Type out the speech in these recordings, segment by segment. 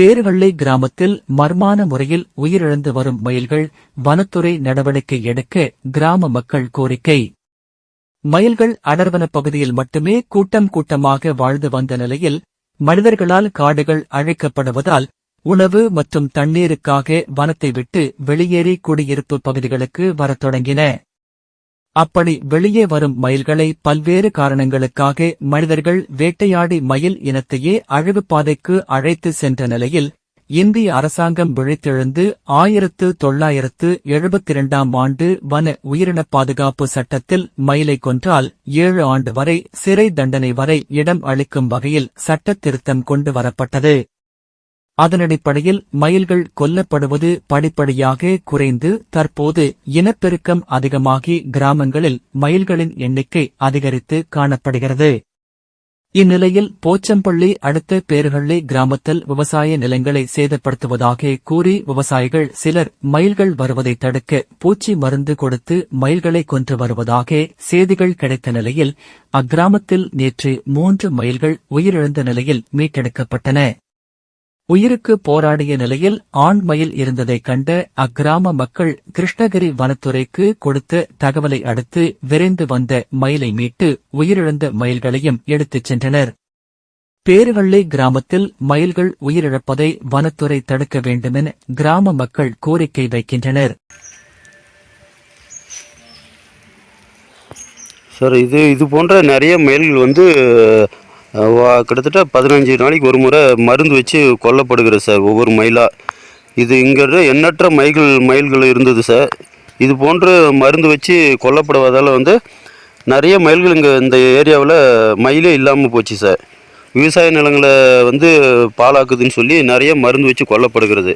பேருவள்ளை கிராமத்தில் மர்மான முறையில் உயிரிழந்து வரும் மயில்கள் வனத்துறை நடவடிக்கை எடுக்க கிராம மக்கள் கோரிக்கை. மயில்கள் அடர்வன பகுதியில் மட்டுமே கூட்டம் கூட்டமாக வாழ்ந்து வந்த நிலையில் மனிதர்களால் காடுகள் அழைக்கப்படுவதால் உணவு மற்றும் தண்ணீருக்காக வனத்தை விட்டு வெளியேறி குடியிருப்பு பகுதிகளுக்கு வரத் தொடங்கின. அப்படி வெளியே வரும் மயில்களை பல்வேறு காரணங்களுக்காக மனிதர்கள் வேட்டையாடி மயில் இனத்தையே அழிவுப் பாதைக்கு அழைத்து சென்ற நிலையில் இந்திய அரசாங்கம் விழித்தெழுந்து ஆயிரத்து தொள்ளாயிரத்து எழுபத்தி இரண்டாம் ஆண்டு வன உயிரினப் பாதுகாப்பு சட்டத்தில் மயிலை கொன்றால் ஏழு ஆண்டு வரை சிறை தண்டனை வரை இடம் அளிக்கும் வகையில் சட்டத்திருத்தம் கொண்டு வரப்பட்டது. அதனடிப்படையில் மயில்கள் கொல்லப்படுவது படிப்படியாக குறைந்து தற்போது இனப்பெருக்கம் அதிகமாகி கிராமங்களில் மயில்களின் எண்ணிக்கை அதிகரித்து காணப்படுகிறது. இந்நிலையில் போச்சம்பள்ளி அடுத்த பேருகள்ளி கிராமத்தில் விவசாய நிலங்களை சேதப்படுத்துவதாக கூறி விவசாயிகள் சிலர் மயில்கள் வருவதை தடுக்க பூச்சி மருந்து கொடுத்து மயில்களை கொன்று வருவதாக செய்திகள் கிடைத்த நிலையில் அக்கிராமத்தில் நேற்று மூன்று மயில்கள் உயிரிழந்த நிலையில் மீட்டெடுக்கப்பட்டன. உயிருக்கு போராடிய நிலையில் ஆண் மயில் இருந்ததைக் கண்ட அக்கிராம மக்கள் கிருஷ்ணகிரி வனத்துறைக்கு கொடுத்த தகவலை அடுத்து விரைந்து வந்த மயிலை மீட்டு உயிரிழந்த மயில்களையும் எடுத்துச் சென்றனர். பேருவள்ளி கிராமத்தில் மயில்கள் உயிரிழப்பதை வனத்துறை தடுக்க வேண்டுமென கிராம மக்கள் கோரிக்கை வைக்கின்றனர். சார் இது இது போன்ற நிறைய மயில்கள் வந்து கிட்டத்தட்ட பதினஞ்சு நாளைக்கு ஒரு முறை மருந்து வச்சு கொல்லப்படுகிறது சார் ஒவ்வொரு மயிலாக இது இங்கே எண்ணற்ற மயில்கள் மயில்கள் இருந்தது சார். இது போன்று மருந்து வச்சு கொல்லப்படுவதால் வந்து நிறைய மயில்கள் இங்கே இந்த ஏரியாவில் மயிலே இல்லாமல் போச்சு சார். விவசாய நிலங்களை வந்து பாழாக்குதுன்னு சொல்லி நிறைய மருந்து வச்சு கொல்லப்படுகிறது.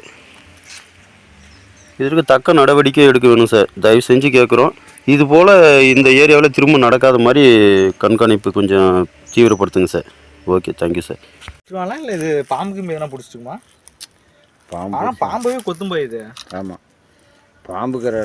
இதற்கு தக்க நடவடிக்கை எடுக்க வேணும் சார். தயவு செஞ்சு கேட்குறோம். இது போல் இந்த ஏரியாவில் திரும்ப நடக்காத மாதிரி கண்காணிப்பு கொஞ்சம் தீவிரப்படுத்துங்க sir. Okay thank you sir. பிடிச்சிருவாங்களா இல்லை இது பாம்புக்கு எதனா பிடிச்சிட்டுமா பாம்பு ஆனால் பாம்பவே கொத்தும் போய் இது ஆமாம் பாம்புக்கிற